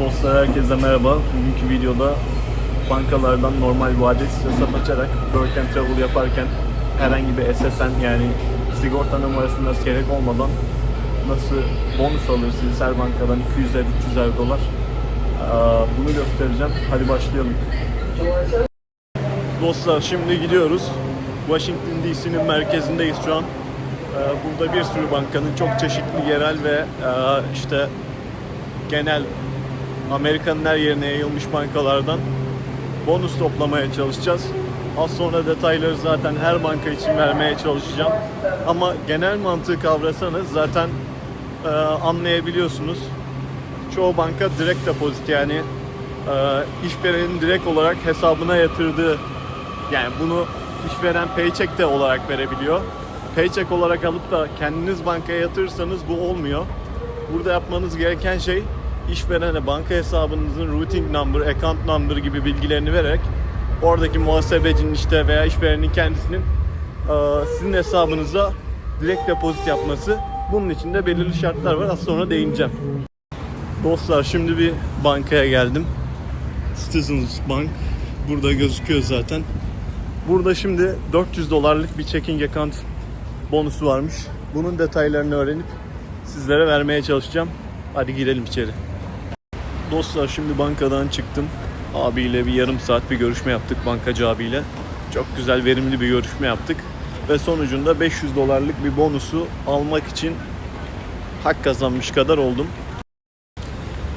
Dostlar herkese merhaba. Bugünkü videoda bankalardan normal vadesiz hesap açarak work and travel yaparken herhangi bir SSN yani sigorta numarasında gerek olmadan nasıl bonus alırsınız her bankadan 200'er 300'er dolar bunu göstereceğim. Hadi başlayalım. Dostlar şimdi gidiyoruz. Washington DC'nin merkezindeyiz şu an. Burada bir sürü bankanın çok çeşitli yerel ve işte genel Amerika'nın her yerine yayılmış bankalardan bonus toplamaya çalışacağız. Az sonra detayları zaten her banka için vermeye çalışacağım. Ama genel mantığı kavrasanız zaten e, anlayabiliyorsunuz. Çoğu banka direkt depozit yani e, işverenin direkt olarak hesabına yatırdığı yani bunu işveren paycheck de olarak verebiliyor. Paycheck olarak alıp da kendiniz bankaya yatırırsanız bu olmuyor. Burada yapmanız gereken şey işverene banka hesabınızın routing number, account number gibi bilgilerini vererek oradaki muhasebecinin işte veya işverenin kendisinin e, sizin hesabınıza direkt depozit yapması. Bunun için de belirli şartlar var. Az sonra değineceğim. Dostlar şimdi bir bankaya geldim. Citizens Bank. Burada gözüküyor zaten. Burada şimdi 400 dolarlık bir checking account bonusu varmış. Bunun detaylarını öğrenip sizlere vermeye çalışacağım. Hadi girelim içeri. Dostlar şimdi bankadan çıktım. Abiyle bir yarım saat bir görüşme yaptık bankacı abiyle. Çok güzel verimli bir görüşme yaptık. Ve sonucunda 500 dolarlık bir bonusu almak için hak kazanmış kadar oldum.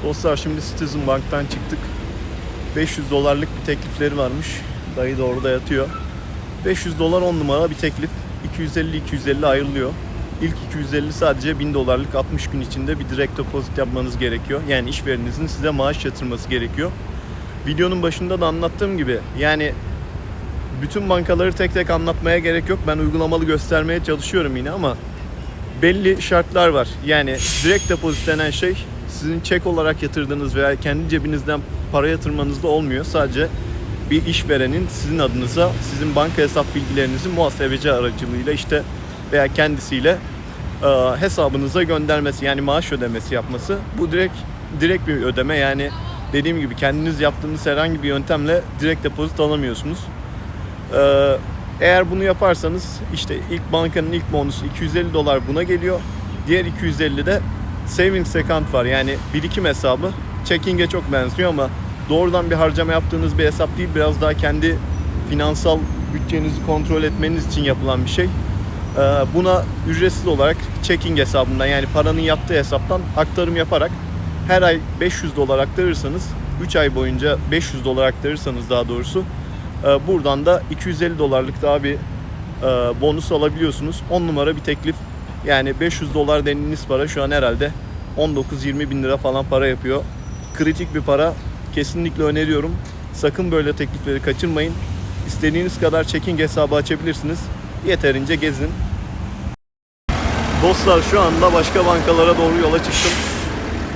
Dostlar şimdi Citizen Bank'tan çıktık. 500 dolarlık bir teklifleri varmış. Dayı da orada yatıyor. 500 dolar 10 numara bir teklif. 250-250 ayrılıyor. İlk 250 sadece 1000 dolarlık 60 gün içinde bir direkt depozit yapmanız gerekiyor. Yani işvereninizin size maaş yatırması gerekiyor. Videonun başında da anlattığım gibi yani bütün bankaları tek tek anlatmaya gerek yok. Ben uygulamalı göstermeye çalışıyorum yine ama belli şartlar var. Yani direkt depozit denen şey sizin çek olarak yatırdığınız veya kendi cebinizden para yatırmanızda olmuyor. Sadece bir işverenin sizin adınıza sizin banka hesap bilgilerinizi muhasebeci aracılığıyla işte veya kendisiyle e, hesabınıza göndermesi yani maaş ödemesi yapması. Bu direkt direkt bir ödeme yani dediğim gibi kendiniz yaptığınız herhangi bir yöntemle direkt depozit alamıyorsunuz. E, eğer bunu yaparsanız işte ilk bankanın ilk bonusu 250 dolar buna geliyor. Diğer 250 de savings account var yani birikim hesabı. Checking'e çok benziyor ama doğrudan bir harcama yaptığınız bir hesap değil. Biraz daha kendi finansal bütçenizi kontrol etmeniz için yapılan bir şey. Ee, Buna ücretsiz olarak checking hesabından yani paranın yattığı hesaptan aktarım yaparak her ay 500 dolar aktarırsanız 3 ay boyunca 500 dolar aktarırsanız daha doğrusu e, buradan da 250 dolarlık daha bir e, bonus alabiliyorsunuz. 10 numara bir teklif. Yani 500 dolar deniliniz para şu an herhalde 19-20 bin lira falan para yapıyor. Kritik bir para. Kesinlikle öneriyorum. Sakın böyle teklifleri kaçırmayın. İstediğiniz kadar checking hesabı açabilirsiniz. Yeterince gezin. Dostlar şu anda başka bankalara doğru yola çıktım.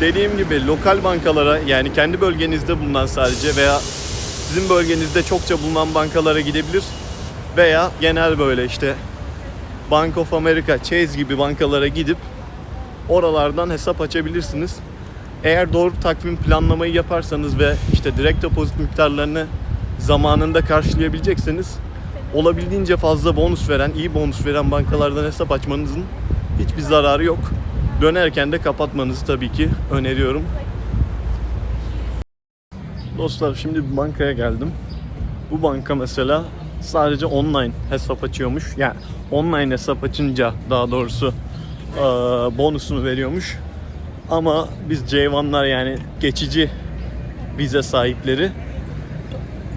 Dediğim gibi lokal bankalara yani kendi bölgenizde bulunan sadece veya sizin bölgenizde çokça bulunan bankalara gidebilir veya genel böyle işte Bank of America, Chase gibi bankalara gidip oralardan hesap açabilirsiniz. Eğer doğru takvim planlamayı yaparsanız ve işte direkt depozit miktarlarını zamanında karşılayabilecekseniz olabildiğince fazla bonus veren, iyi bonus veren bankalardan hesap açmanızın hiçbir zararı yok. Dönerken de kapatmanızı tabii ki öneriyorum. Dostlar şimdi bir bankaya geldim. Bu banka mesela sadece online hesap açıyormuş. Yani online hesap açınca daha doğrusu bonusunu veriyormuş. Ama biz J1'lar yani geçici vize sahipleri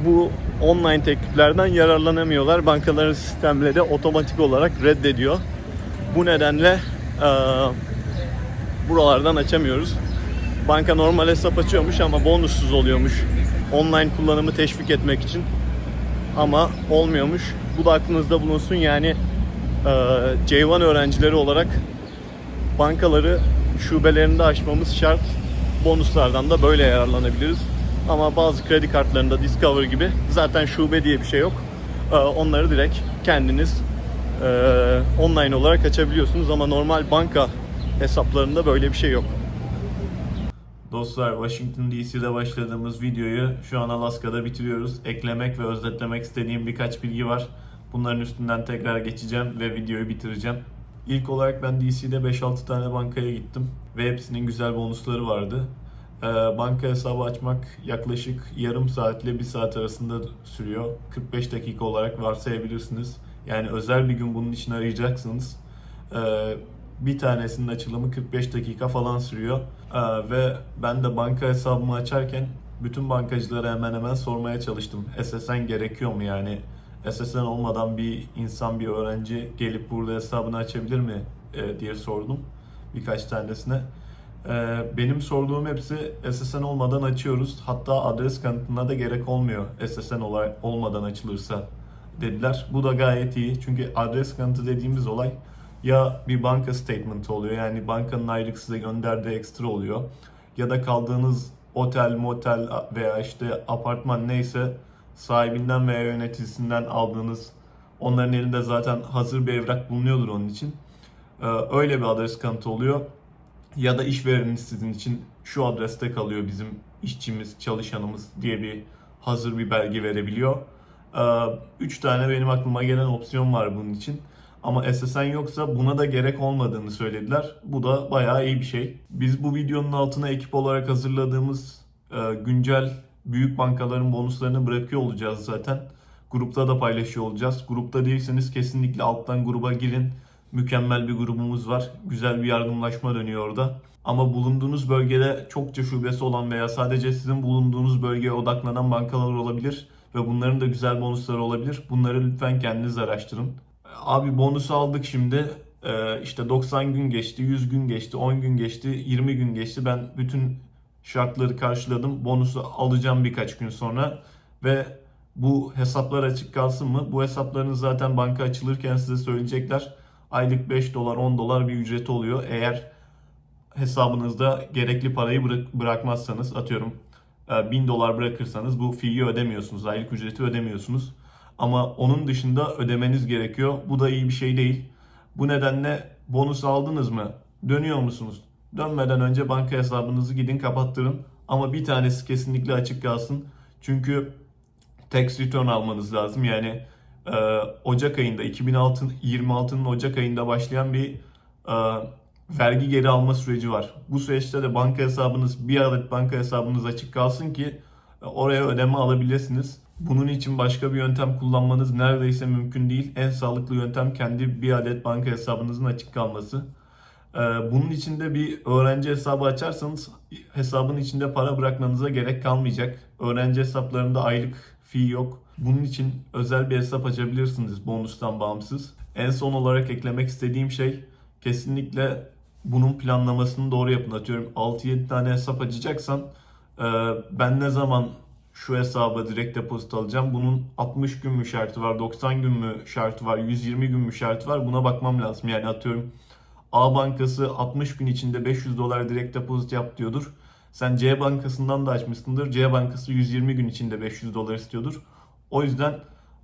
bu online tekliflerden yararlanamıyorlar. Bankaların sistemleri otomatik olarak reddediyor. Bu nedenle eee, buralardan açamıyoruz. Banka normal hesap açıyormuş ama bonussuz oluyormuş. Online kullanımı teşvik etmek için. Ama olmuyormuş. Bu da aklınızda bulunsun. Yani eee J1 öğrencileri olarak bankaları şubelerinde açmamız şart. Bonuslardan da böyle yararlanabiliriz. Ama bazı kredi kartlarında Discover gibi zaten şube diye bir şey yok. Ee, Onları direkt kendiniz e, online olarak açabiliyorsunuz ama normal banka hesaplarında böyle bir şey yok. Dostlar Washington DC'de başladığımız videoyu şu an Alaska'da bitiriyoruz. Eklemek ve özetlemek istediğim birkaç bilgi var. Bunların üstünden tekrar geçeceğim ve videoyu bitireceğim. İlk olarak ben DC'de 5-6 tane bankaya gittim ve hepsinin güzel bonusları vardı. Ee, banka hesabı açmak yaklaşık yarım saatle bir saat arasında sürüyor. 45 dakika olarak varsayabilirsiniz. Yani özel bir gün bunun için arayacaksınız. Ee, bir tanesinin açılımı 45 dakika falan sürüyor. Ee, ve ben de banka hesabımı açarken bütün bankacılara hemen hemen sormaya çalıştım. SSN gerekiyor mu yani? SSN olmadan bir insan, bir öğrenci gelip burada hesabını açabilir mi e, diye sordum birkaç tanesine. Ee, benim sorduğum hepsi SSN olmadan açıyoruz. Hatta adres kanıtına da gerek olmuyor SSN olmadan açılırsa dediler. Bu da gayet iyi. Çünkü adres kanıtı dediğimiz olay ya bir banka statement oluyor. Yani bankanın aylık size gönderdiği ekstra oluyor. Ya da kaldığınız otel, motel veya işte apartman neyse sahibinden veya yöneticisinden aldığınız onların elinde zaten hazır bir evrak bulunuyordur onun için. Ee, öyle bir adres kanıtı oluyor. Ya da işvereniniz sizin için şu adreste kalıyor bizim işçimiz, çalışanımız diye bir hazır bir belge verebiliyor. Ee, Üç tane benim aklıma gelen opsiyon var bunun için. Ama SSN yoksa buna da gerek olmadığını söylediler. Bu da bayağı iyi bir şey. Biz bu videonun altına ekip olarak hazırladığımız e, güncel büyük bankaların bonuslarını bırakıyor olacağız zaten. Grupta da paylaşıyor olacağız. Grupta değilseniz kesinlikle alttan gruba girin. Mükemmel bir grubumuz var. Güzel bir yardımlaşma dönüyor orada. Ama bulunduğunuz bölgede çokça şubesi olan veya sadece sizin bulunduğunuz bölgeye odaklanan bankalar olabilir. Ve bunların da güzel bonusları olabilir. Bunları lütfen kendiniz araştırın. Abi bonusu aldık şimdi. Ee, işte 90 gün geçti, 100 gün geçti, 10 gün geçti, 20 gün geçti. Ben bütün şartları karşıladım. Bonusu alacağım birkaç gün sonra. Ve bu hesaplar açık kalsın mı? Bu hesapların zaten banka açılırken size söyleyecekler. Aylık 5 dolar, 10 dolar bir ücreti oluyor. Eğer hesabınızda gerekli parayı bırak- bırakmazsanız atıyorum 1000 dolar bırakırsanız bu fee'yi ödemiyorsunuz. Aylık ücreti ödemiyorsunuz. Ama onun dışında ödemeniz gerekiyor. Bu da iyi bir şey değil. Bu nedenle bonus aldınız mı? Dönüyor musunuz? Dönmeden önce banka hesabınızı gidin kapattırın. Ama bir tanesi kesinlikle açık kalsın. Çünkü tax return almanız lazım. Yani e, Ocak ayında 2026'nın Ocak ayında başlayan bir e, vergi geri alma süreci var. Bu süreçte de banka hesabınız bir adet banka hesabınız açık kalsın ki e, oraya ödeme alabilirsiniz. Bunun için başka bir yöntem kullanmanız neredeyse mümkün değil. En sağlıklı yöntem kendi bir adet banka hesabınızın açık kalması. Ee, Bunun için de bir öğrenci hesabı açarsanız hesabın içinde para bırakmanıza gerek kalmayacak. Öğrenci hesaplarında aylık fee yok. Bunun için özel bir hesap açabilirsiniz bonustan bağımsız. En son olarak eklemek istediğim şey kesinlikle bunun planlamasını doğru yapın. Atıyorum 6-7 tane hesap açacaksan e, ben ne zaman şu hesaba direkt depozit alacağım. Bunun 60 gün mü şartı var, 90 gün mü şartı var, 120 gün mü şartı var buna bakmam lazım. Yani atıyorum A bankası 60 gün içinde 500 dolar direkt depozit yap diyordur. Sen C bankasından da açmışsındır. C bankası 120 gün içinde 500 dolar istiyordur. O yüzden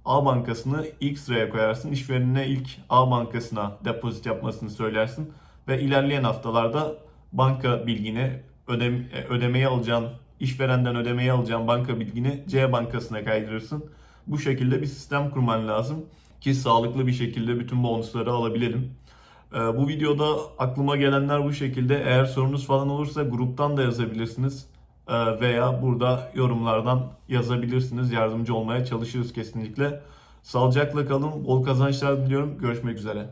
A bankasını ilk sıraya koyarsın. İşverenine ilk A bankasına depozit yapmasını söylersin. Ve ilerleyen haftalarda banka bilgini, ödem, e, ödemeyi alacağın, işverenden ödemeyi alacağın banka bilgini C bankasına kaydırırsın. Bu şekilde bir sistem kurman lazım ki sağlıklı bir şekilde bütün bonusları alabilelim. Ee, Bu videoda aklıma gelenler bu şekilde. Eğer sorunuz falan olursa gruptan da yazabilirsiniz. Ee, Veya burada yorumlardan yazabilirsiniz. Yardımcı olmaya çalışırız kesinlikle. Sağlıcakla kalın. Bol kazançlar diliyorum. Görüşmek üzere.